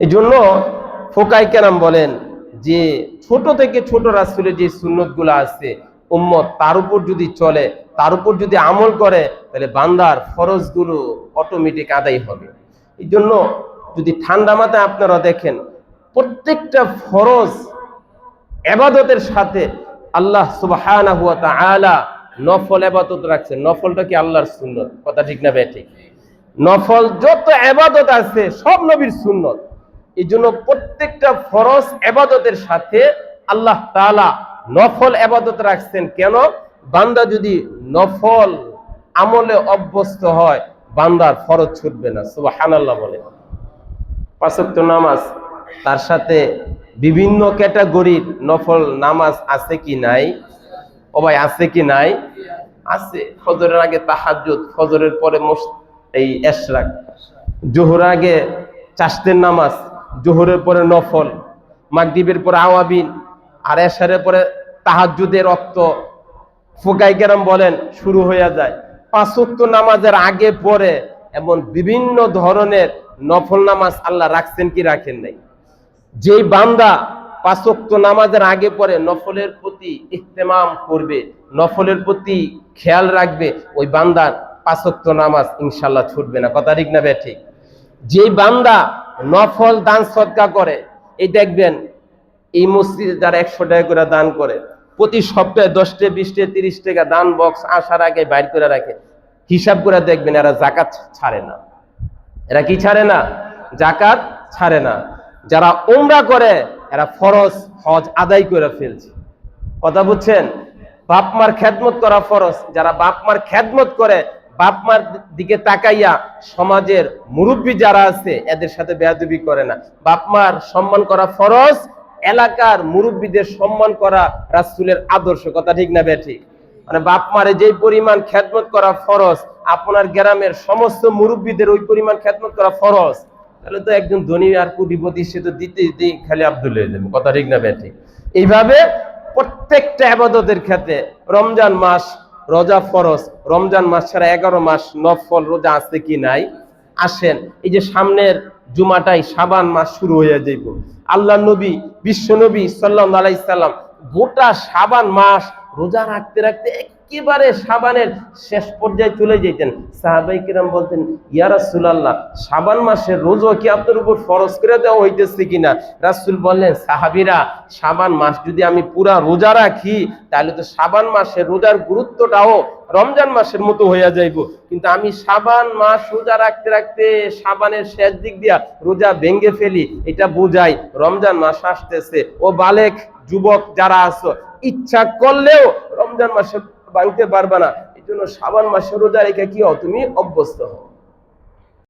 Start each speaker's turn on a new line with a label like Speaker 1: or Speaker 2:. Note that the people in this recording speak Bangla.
Speaker 1: এই জন্য ফোকাই কেরাম বলেন যে ছোট থেকে ছোট রাসুলের যে সুন্নতগুলো আছে, উম্মত তার উপর যদি চলে, তার উপর যদি আমল করে, তাহলে বান্দার ফরজগুলো অটোমেটিক আদায় হবে। এই জন্য যদি ঠান্ডা মাথায় আপনারা দেখেন, প্রত্যেকটা ফরজ এবাদতের সাথে আল্লাহ সুবহানাহু ওয়া তাআলা নফল এবাদত রাখছেন। নফলটা কি আল্লাহর সুন্নত? কথা ঠিক না ঠিক। নফল যত এবাদত আছে, সব নবীর সুন্নত। এই জন্য প্রত্যেকটা ফরজ এবাদতের সাথে আল্লাহ তাআলা নফল এবাদত রাখছেন। কেন? বান্দা যদি নফল আমলে অভ্যস্ত হয়, বান্দার ফরজ ছুটবে না। সুবহানাল্লাহ বলে। পাঁচক্ত নামাজ, তার সাথে বিভিন্ন ক্যাটাগরির নফল নামাজ আছে কি নাই? ও ভাই, আছে কি নাই? আছে। ফজরের আগে তাহাজ্জুদ, ফজরের পরে এই এশরাক। জোহর আগে চাষতের নামাজ জোহরের পরে নফল, মাগরিবের পরে আওয়াবিন আর এশারের পরে তাহাজ্জুদের রক্ত। ফোকাই কেরাম বলেন, শুরু হইয়া যায়। পাঁচক্ত নামাজের আগে, পরে এমন বিভিন্ন ধরনের নফল নামাজ আল্লাহ রাখছেন কি রাখেন নাই। যেই বান্দা পাঁচক্ত নামাজের আগে, পরে নফলের প্রতি ইহতেমাম করবে, নফলের প্রতি খেয়াল রাখবে, ওই বান্দার পাঁচক্ত নামাজ ইনশাল্লাহ ছুটবে না। কথা ঠিক না ঠিক? যেই বান্দা নফল দান সদকা করে। এই দেখবেন, এই মসজিদে যারা একশো টাকা করে দান করে, প্রতি সপ্তাহে দশটে, বিশটে, তিরিশ টাকা দান বক্স আসার আগে বাইর করে রাখে। হিসাব করে দেখবেন এরা জাকাত ছাড়ে না। এরা কি ছাড়ে না? জাকাত ছাড়ে না। যারা উমরা করে, এরা ফরজ, হজ আদায় করে ফেলছে। কথা বুঝছেন? বাপ মার খেদমত করা ফরজ। যারা বাপ মার খেদমত করে বাপ মার দিকে তাকাইয়া সমাজের মুরব্বী যারা আছে, এদের সাথে বেয়াদবি করে না। বাপ মার সম্মান করা ফরজ, এলাকার মুরব্বীদের সম্মান করা রাসূলের আদর্শ, কথা ঠিক না ঠিক মানে বাপ মারে যেই পরিমাণ খেদমত করা ফরজ, আপনার গ্রামের সমস্ত মুরব্বীদের ওই পরিমাণ খেদমত করা ফরজ, তাহলে তো একজন ধনী আর কোটিপতি সে তো দিতে দিতেই খালি আব্দুল হয়ে যাবে, কথা ঠিক না ঠিক এইভাবে প্রত্যেকটা আবাদতের ক্ষেত্রে রমজান মাস রোজা ফরজ, রমজান মাস ছাড়া এগারো মাস নফল রোজা আছে কি নাই? আসেন, এই যে সামনের জুমাটাই সাবান মাস শুরু হয়ে যাইব। আল্লাহ নবী, বিশ্ব নবী সাল্লাহ আলাইসাল্লাম গোটা সাবান মাস রোজা রাখতে রাখতে একেবারে সাবানের শেষ পর্যায়ে চলে যেতেন। সাহাবাই কিরাম বলতেন, ইয়া রাসূলুল্লাহ, সাবান মাসের রোজা কি আপনার উপর ফরজ করে দেওয়া হইতেছে কিনা? রাসূল বললেন, সাহাবীরা, সাবান মাস যদি আমি পুরা রোজা রাখি, তাহলে তো সাবান মাসের রোজার গুরুত্বটাও রমজান মাসের মতো হইয়া যাইব। কিন্তু আমি সাবান মাস রোজা রাখতে রাখতে সাবানের শেষ দিক দিয়া রোজা ভেঙ্গে ফেলি, এটা বোঝাই রমজান মাস আসতেছে। ও বালেক, যুবক যারা আছো ইচ্ছা করলেও রমজান মাসে ভাঙতে পারবে না। এই জন্য সাবান মাসে রোজা রেখে কি হও? তুমি অভ্যস্ত হও।